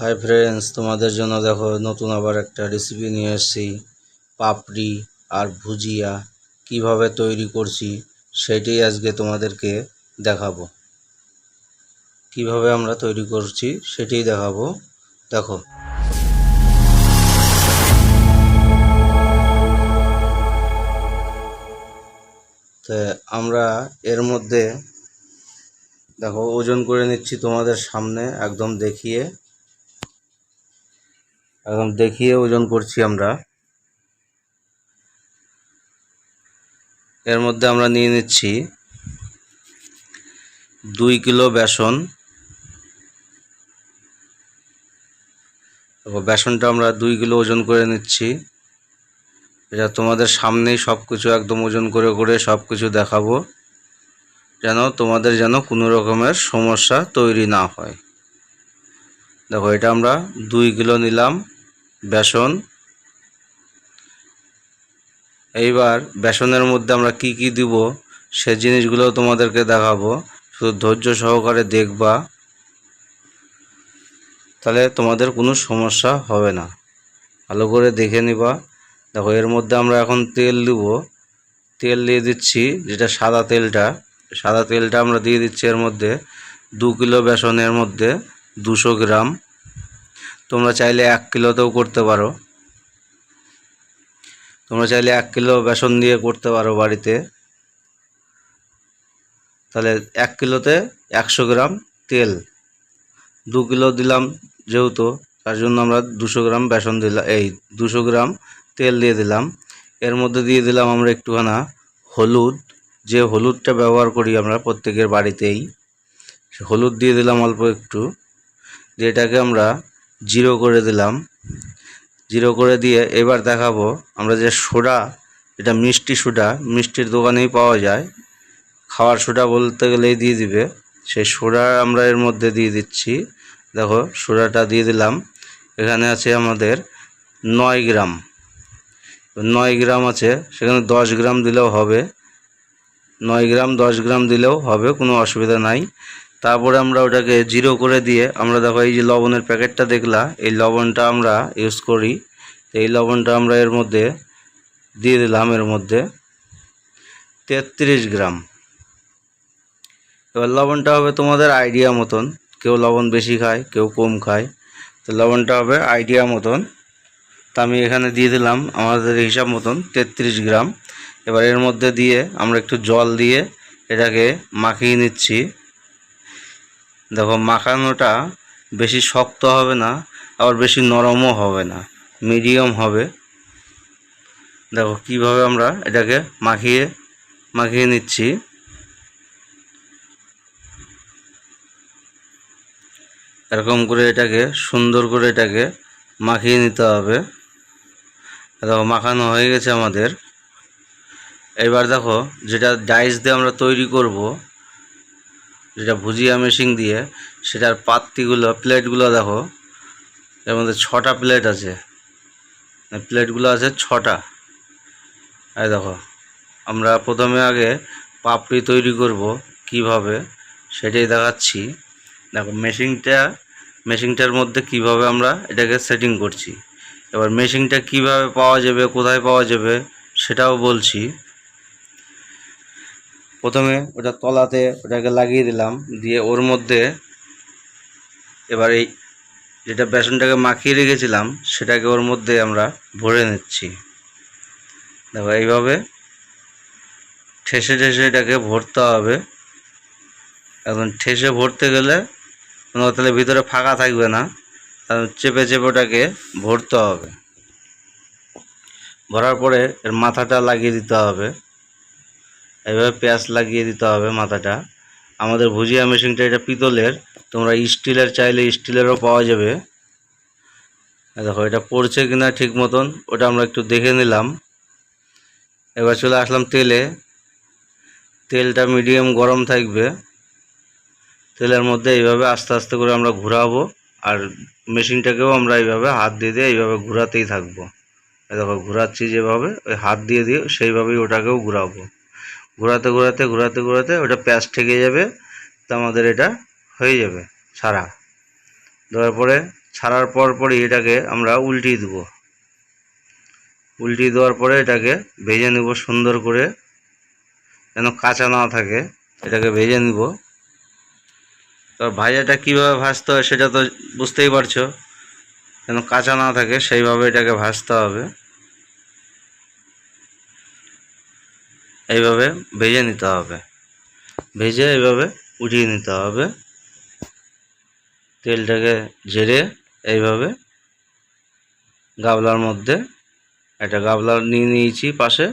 Hi friends তোমাদের জন্য দেখো নতুন আবার একটা রেসিপি নিয়ে এসেছি, পাপড়ি আর ভুজিয়া। কীভাবে তৈরি করছি সেটাই আজকে তোমাদেরকে দেখাবো। কীভাবে আমরা তৈরি করছি সেটাই দেখাবো। দেখো। তো আমরা এর মধ্যে দেখো ওজন করে নিচ্ছি তোমাদের সামনে একদম দেখিয়ে। একদম দেখিয়ে ওজন করছি আমরা। এর মধ্যে আমরা নিয়ে নিচ্ছি দুই কিলো বেসন। বেসনটা আমরা দুই কিলো ওজন করে নিচ্ছি। এটা তোমাদের সামনেই সব কিছু একদম ওজন করে করে সব কিছু দেখাবো, যেন তোমাদের যেন কোনো রকমের সমস্যা তৈরি না হয়। দেখো, এটা আমরা দুই কিলো নিলাম। বেসন। এইবার বেসনের মধ্যে আমরা কি কি দিব, সে জিনিসগুলো তোমাদেরকে দেখাবো। শুধু ধৈর্য সহকারে দেখবা। তাহলে তোমাদের কোনো সমস্যা হবে না। ভালো করে দেখে নিবা। দেখো, এর মধ্যে আমরা এখন তেল দিব। তেল দিয়ে দিচ্ছি যেটা সাদা তেলটা। সাদা তেলটা আমরা দিয়ে দিচ্ছি এর মধ্যে দু কিলো বেসনের মধ্যে দুশো গ্রাম। তোমরা চাইলে এক কিলোতেও করতে পারো। তোমরা চাইলে এক কিলো বেসন দিয়ে করতে পারো বাড়িতে। তাহলে এক কিলোতে একশো গ্রাম তেল। দু কিলো দিলাম যেহেতু, তার জন্য আমরা দুশো গ্রাম বেসন দিলাম এই দুশো গ্রাম তেল দিয়ে দিলাম। এর মধ্যে দিয়ে দিলাম আমরা একটুখানা হলুদ। যে হলুদটা ব্যবহার করি আমরা প্রত্যেকের বাড়িতেই হলুদ দিয়ে দিলাম অল্প একটু। দিয়ে এটাকে আমরা জিরো করে দিলাম। জিরো করে দিয়ে এবার দেখাবো আমরা যে সোডা, এটা মিষ্টি সোডা, মিষ্টির দোকানেই পাওয়া যায়। খাওয়ার সোডা বলতে গেলেই দিয়ে দিবে। সেই সোডা আমরা এর মধ্যে দিয়ে দিচ্ছি। দেখো, সোডাটা দিয়ে দিলাম। এখানে আছে আমাদের নয় গ্রাম। নয় গ্রাম আছে, সেখানে দশ গ্রাম দিলেও হবে। নয় গ্রাম, দশ গ্রাম দিলেও হবে, কোনো অসুবিধা নাই। তারপরে আমরা ওটাকে জিরো করে দিয়ে আমরা দেখো এই যে লবণের প্যাকেটটা দেখলা, এই লবণটা আমরা ইউজ করি। এই লবণটা আমরা এর মধ্যে দিয়ে দিলাম এর মধ্যে তেত্রিশ গ্রাম। এবার লবণটা হবে তোমাদের আইডিয়া মতন। কেউ লবণ বেশি খায়, কেউ কম খায়। তো লবণটা হবে আইডিয়া মতন। তা আমি এখানে দিয়ে দিলাম আমাদের হিসাব মতন তেত্রিশ গ্রাম। এবার এর মধ্যে দিয়ে আমরা একটু জল দিয়ে এটাকে মাখিয়ে নিচ্ছি। দেখো, মাখানোটা বেশি শক্ত হবে না, আবার বেশি নরমও হবে না মিডিয়াম হবে। দেখো, কীভাবে আমরা এটাকে মাখিয়ে মাখিয়ে নিচ্ছি। এরকম করে এটাকে, সুন্দর করে এটাকে মাখিয়ে নিতে হবে। দেখো, মাখানো হয়ে গেছে আমাদের। এবার দেখো, যেটা ডাইস দিয়ে আমরা তৈরি করব যেটা ভুজিয়া মেশিন দিয়ে, সেটার পাত্তিগুলো প্লেটগুলো দেখো, এর মধ্যে ছটা প্লেট আছে। প্লেটগুলো আছে ছটা। এই দেখো, আমরা প্রথমে আগে পাপড়ি তৈরি করব, কীভাবে সেটাই দেখাচ্ছি। দেখো মেশিনটা মেশিনটার মধ্যে কীভাবে আমরা এটাকে সেটিং করছি। এবার মেশিনটা কীভাবে পাওয়া যাবে, কোথায় পাওয়া যাবে, সেটাও বলছি। প্রথমে ওটা তলাতে ওটাকে লাগিয়ে দিলাম, দিয়ে ওর মধ্যে এবার এই যেটা বেসনটাকে মাখিয়ে রেখেছিলাম, সেটাকে ওর মধ্যে আমরা ভরে নিচ্ছি। দেখো, এইভাবে ঠেসে ঠেসে এটাকে ভরতে হবে। এখন ঠেসে ভরতে গেলে তাহলে ভিতরে ফাঁকা থাকবে না চেপে চেপে ওটাকে ভরতে হবে। ভরার পরে এর মাথাটা লাগিয়ে দিতে হবে। এইভাবে পেঁয়াজ লাগিয়ে দিতে হবে মাথাটা। আমাদের ভুজিয়া মেশিনটা এটা পিতলের, তোমরা স্টিলের চাইলে স্টিলেরও পাওয়া যাবে। দেখো, এটা পড়ছে কিনা ঠিক মতন, ওটা আমরা একটু দেখে নিলাম। এবার চলে আসলাম তেলে। তেলটা মিডিয়াম গরম থাকবে। তেলের মধ্যে এইভাবে আস্তে আস্তে করে আমরা ঘোরাবো, আর মেশিনটাকেও আমরা এইভাবে হাত দিয়ে দিয়ে এইভাবে ঘোরাতেই থাকব। দেখো, ঘোরাচ্ছি যেভাবে, ওই হাত দিয়ে দিয়ে সেইভাবেই ওটাকেও ঘোরাবো। ঘোরাতে ঘোরাতে ঘোরাতে ঘোরাতে ওটা প্যাঁচ ঠেকে যাবে, তো আমাদের এটা হয়ে যাবে ছাড়া। দেওয়ার পরে, ছাড়ার পর পরই এটাকে আমরা উল্টিয়ে দেবো। উল্টিয়ে দেওয়ার পরে এটাকে ভেজে নেব সুন্দর করে, যেন কাঁচা না থাকে। এটাকে ভেজে নেব। তো ভাজাটা কীভাবে ভাজতে হয় সেটা তো বুঝতেই পারছ। যেন কাঁচা না থাকে, সেইভাবে এটাকে ভাজতে হবে। এইভাবে ভেজে নিতে হবে। ভেজে এইভাবে উঠিয়ে নিতে হবে। তেলটাকে ঝেড়ে এইভাবে গাবলার মধ্যে একটা গাবলা নিয়ে নিয়েছি পাশে।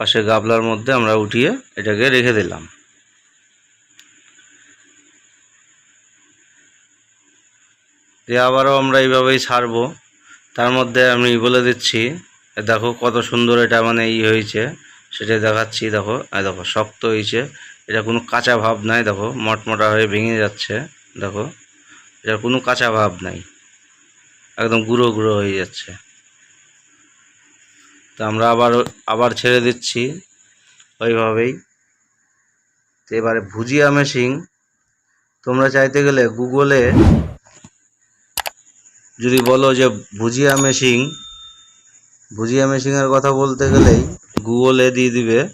পাশে গাবলার মধ্যে আমরা উঠিয়ে এটাকে রেখে দিলাম। দিয়ে আবারও আমরা এইভাবেই ছাড়বো। তার মধ্যে আমি বলে দিচ্ছি, দেখো কত সুন্দর এটা মানে ই হয়েছে। সেটাই দেখাচ্ছি, দেখো। আর দেখো, শক্ত হয়েছে। এটা কোনো কাঁচা ভাব নাই, দেখো। মটমটা হয়ে ভেঙে যাচ্ছে, দেখো। এটার কোনো কাঁচা ভাব নাই। একদম গুঁড়ো গুঁড়ো হয়ে যাচ্ছে। তো আমরা আবার আবার ছেড়ে দিচ্ছি ওইভাবেই। তো এবারে ভুজিয়া মেশিন। তোমরা চাইতে গেলে গুগলে যদি বলো যে ভুজিয়া মেশিন ভুজিয়া মেশিনের কথা বলতে গেলেই গুগলে দিয়ে দিবে।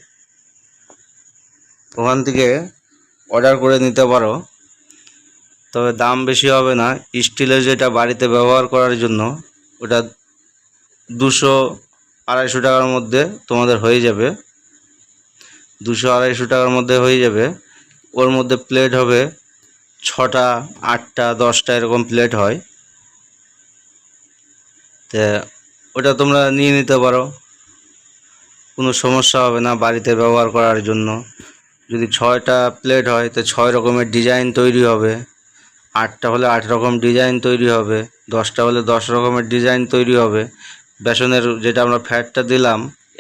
ওখান থেকে অর্ডার করে নিতে পারো। তবে দাম বেশি হবে না। স্টিলের যেটা বাড়িতে ব্যবহার করার জন্য, ওটা দুশো আড়াইশো টাকার মধ্যে তোমাদের হয়ে যাবে। দুশো আড়াইশো টাকার মধ্যে হয়ে যাবে। ওর মধ্যে প্লেট হবে ছটা, আটটা, দশটা এরকম প্লেট হয়। তা ওটা তোমরা নিয়ে নিতে পারো। কোনো সমস্যা হবে না বাড়িতে ব্যবহার করার জন্য। যদি ছয়টা প্লেট হয়, তো ছয় রকমের ডিজাইন তৈরি হবে। আটটা হলে আট রকম ডিজাইন তৈরি হবে। দশটা হলে দশ রকমের ডিজাইন তৈরি হবে। বেসনের যেটা আমরা ফ্যাটটা দিলাম,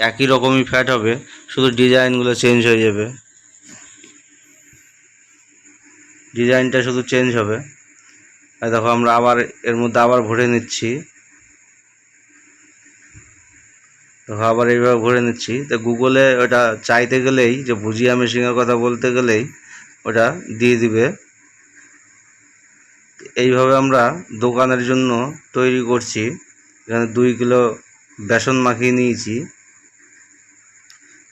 একই রকমই ফ্যাট হবে, শুধু ডিজাইনগুলো চেঞ্জ হয়ে যাবে। ডিজাইনটা শুধু চেঞ্জ হবে। দেখো আমরা আবার এর মধ্যে আবার ভরে নিচ্ছি দেখো আবার এইভাবে ভরে নিচ্ছি। তো গুগলে ওটা চাইতে গেলেই, যে ভুজিয়া মেশিনের কথা বলতে গেলেই, ওটা দিয়ে দিবে। এইভাবে আমরা দোকানের জন্য তৈরি করছি। এখানে দুই কিলো বেসন মাখিয়ে নিয়েছি।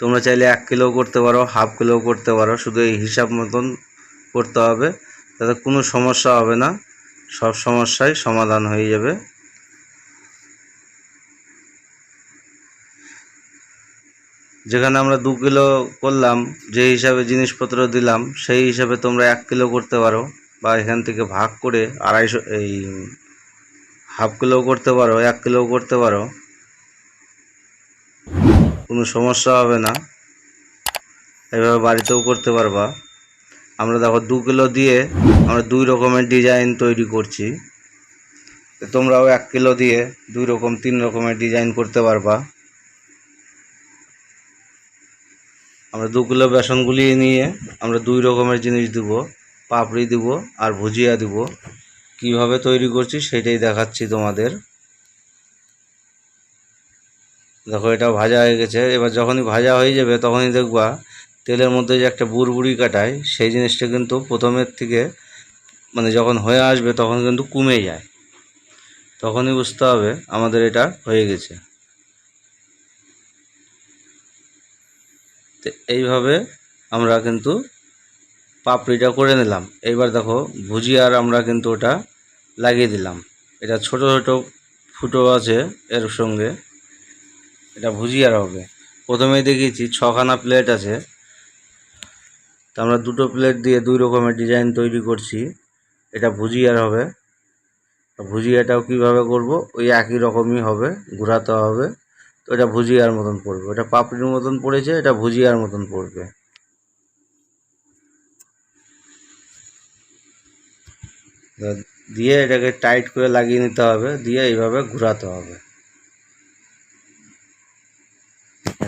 তোমরা চাইলে এক কিলো করতে পারো, হাফ কিলো করতে পারো। শুধু এই হিসাব মতন করতে হবে। তাতে কোনো সমস্যা হবে না। সব সমস্যাই সমাধান হয়ে যাবে। যেখানে আমরা দু কিলো করলাম, যে হিসাবে জিনিসপত্র দিলাম, সেই হিসাবে তোমরা এক কিলো করতে পারো বা এখান থেকে ভাগ করে আড়াইশো, এই হাফ কিলো করতে পারো, এক কিলো করতে পারো। কোনো সমস্যা হবে না। এভাবে বাড়িতেও করতে পারবা। আমরা দেখো দু কিলো দিয়ে আমরা দুই রকমের ডিজাইন তৈরি করছি। তোমরাও এক কিলো দিয়ে দুই রকম, তিন রকমের ডিজাইন করতে পারবা। আমরা দু কিলো বেসন গুলিয়ে নিয়ে আমরা দুই রকমের জিনিস দিব। পাপড়ি দিব আর ভুজিয়া দিব। কীভাবে তৈরি করছি সেটাই দেখাচ্ছি তোমাদের। দেখো এটা ভাজা হয়ে গেছে। এবার যখনই ভাজা হয়ে যাবে তখনই দেখবা তেলের মধ্যে যে একটা বুড়বুড়ি কাটায়, সেই জিনিসটা কিন্তু প্রথমের থেকে মানে যখন হয়ে আসবে তখন কিন্তু কমে যায়। তখনই বুঝতে হবে আমাদের এটা হয়ে গেছে। তো এইভাবে আমরা কিন্তু পাপড়িটা করে নিলাম। এইবার দেখো ভুজিয়ার আমরা কিন্তু ওটা লাগিয়ে দিলাম। এটা ছোট ছোট ফুটো আছে এর সঙ্গে। এটা ভুজিয়ার হবে। প্রথমেই দেখিয়েছি, ছখানা প্লেট আছে। তা আমরা দুটো প্লেট দিয়ে দুই রকমের ডিজাইন তৈরি করছি। এটা ভুজিয়ার হবে। ভুজিয়াটাও কীভাবে করব? ওই একই রকমই হবে, ঘোরাতে হবে। তো এটা ভুজিয়ার মতন পড়বে। ওটা পাপড়ির মতন পড়েছে, এটা ভুজিয়ার মতন পড়বে। দিয়ে এটাকে টাইট করে লাগিয়ে নিতে হবে, দিয়ে এইভাবে ঘোরাতে হবে।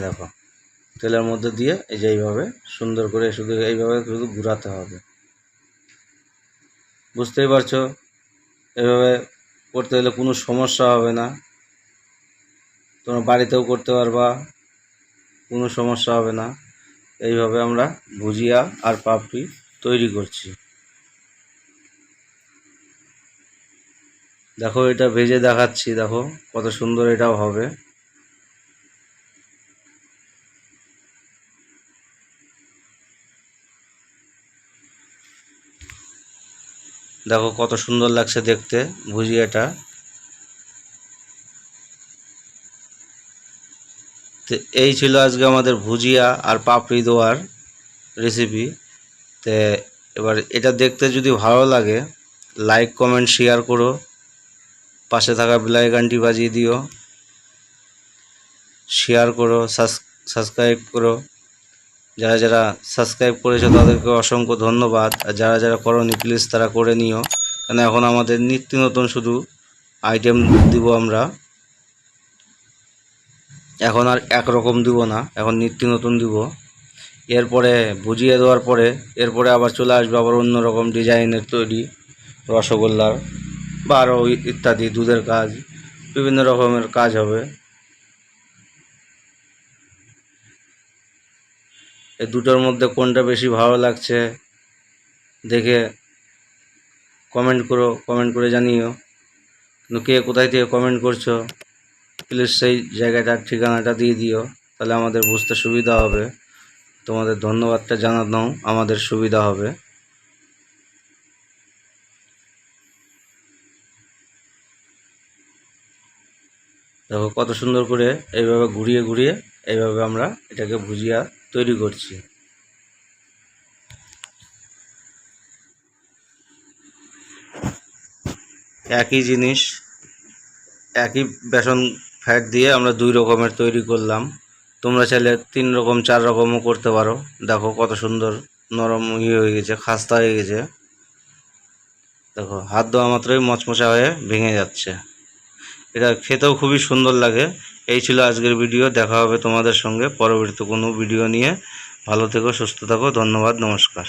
দেখো, তেলের মধ্যে দিয়ে এই যে এইভাবে সুন্দর করে শুধু এইভাবে শুধু ঘোরাতে হবে। বুঝতেই পারছ? এভাবে করতে গেলে কোনো সমস্যা হবে না। তোমরা বাড়িতেও করতে পারবা, কোনো সমস্যা হবে না। এইভাবে আমরা ভুজিয়া আর পাপড়ি তৈরি করছি। দেখো, এটা ভেজে দেখাচ্ছি, দেখো কত সুন্দর এটাও হবে। দেখো কত সুন্দর লাগছে দেখতে ভুজিয়াটা। তো এই ছিল আজকে আমাদের ভুজিয়া আর পাপড়ি দোয়ার রেসিপি তো এবার এটা দেখতে যদি ভালো লাগে লাইক কমেন্ট শেয়ার করো। পাশে থাকা বেলাইকানটি বাজিয়ে দিও। শেয়ার করো সাবস্ক্রাইব করো। যারা যারা সাবস্ক্রাইব করেছ তাদেরকে অসংখ্য ধন্যবাদ। আর যারা যারা করনি প্লিজ তারা করে নিও। কারণ এখন আমাদের নিত্য নতুন শুধু আইটেম দিব আমরা। এখন আর একরকম দিব না, এখন নিত্য নতুন দিব। এরপরে বুঝিয়ে দেওয়ার পরে, এরপরে আবার চলে আসবে আবার অন্য রকম ডিজাইনের তৈরি রসগোল্লার বা আরও ইত্যাদি, দুধের কাজ, বিভিন্ন রকমের কাজ হবে। এই দুটোর মধ্যে কোনটা বেশি ভালো লাগছে দেখে কমেন্ট করো, কমেন্ট করে জানিও। কিন্তু কে কোথায় থেকে কমেন্ট করছ? প্লিজ সেই জায়গাটার ঠিকানাটা দিয়ে দিও, তাহলে আমাদের বুঝতে সুবিধা হবে। তোমাদের ধন্যবাদটা জানানো, আমাদের সুবিধা হবে। দেখো কত সুন্দর করে এইভাবে ঘুরিয়ে ঘুরিয়ে এইভাবে আমরা এটাকে ভুজিয়া তৈরি করছি। একই জিনিস, একই বেসন ফ্যাট দিয়ে আমরা দুই রকমের তৈরি করলাম। তোমরা চাইলে তিন রকম, চার রকমও করতে পারো। দেখো কত সুন্দর নরম ইয়ে হয়ে গেছে, খাস্তা হয়ে গেছে। দেখো, হাত দেওয়া মাত্রই মচমচা হয়ে ভেঙে যাচ্ছে। এটা খেতেও খুবই সুন্দর লাগে। এই ছিল আজকের ভিডিও। দেখা হবে তোমাদের সঙ্গে পরবর্তী কোনো ভিডিও নিয়ে। ভালো থেকো, সুস্থ থাকো। ধন্যবাদ, নমস্কার।